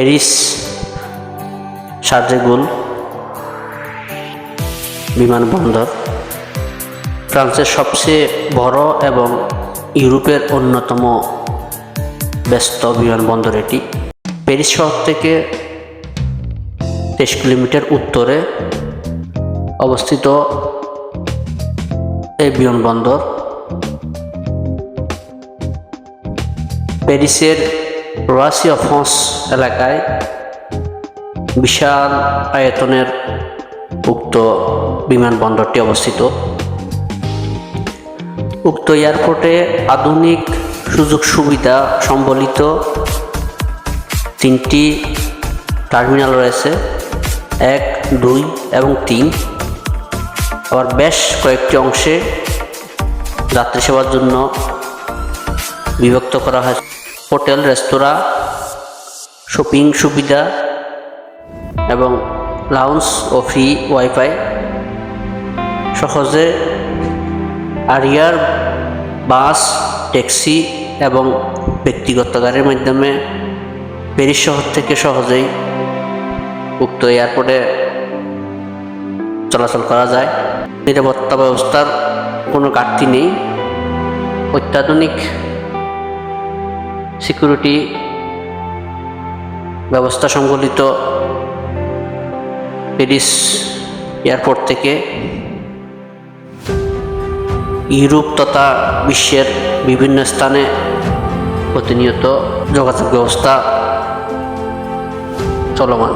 Paris শারজেগুল বিমানবন্দর ফ্রান্সের সবচেয়ে বড় এবং ইউরোপের অন্যতম ব্যস্ত বিমানবন্দর এটি। প্যারিস শহর থেকে তেইশ কিলোমিটার উত্তরে অবস্থিত এই বিমানবন্দর প্যারিসের রোয়াসি ফ্রান্স এলাকায় বিশাল আয়তনের উক্ত বিমানবন্দরটি অবস্থিত। উক্ত এয়ারপোর্টে আধুনিক সুযোগ সুবিধা সম্বলিত তিনটি টার্মিনাল রয়েছে, এক, দুই এবং তিন। আবার বেশ কয়েকটি অংশে যাত্রী সেবার জন্য বিভক্ত করা হয় হোটেল, রেস্তোরাঁ, শপিং সুবিধা এবং লাউন্স ও ফ্রি ওয়াইফাই। সহজে আরিয়ার বাস, ট্যাক্সি এবং ব্যক্তিগত গাড়ির মাধ্যমে প্যারিস শহর থেকে সহজেই উক্ত এয়ারপোর্টে চলাচল করা যায়। নিরাপত্তা ব্যবস্থার কোনো ঘাটতি নেই। অত্যাধুনিক সিকিউরিটি ব্যবস্থা সংবলিত প্যারিস এয়ারপোর্ট থেকে ইউরোপ তথা বিশ্বের বিভিন্ন স্থানে প্রতিনিয়ত যোগাযোগ ব্যবস্থা চলমান।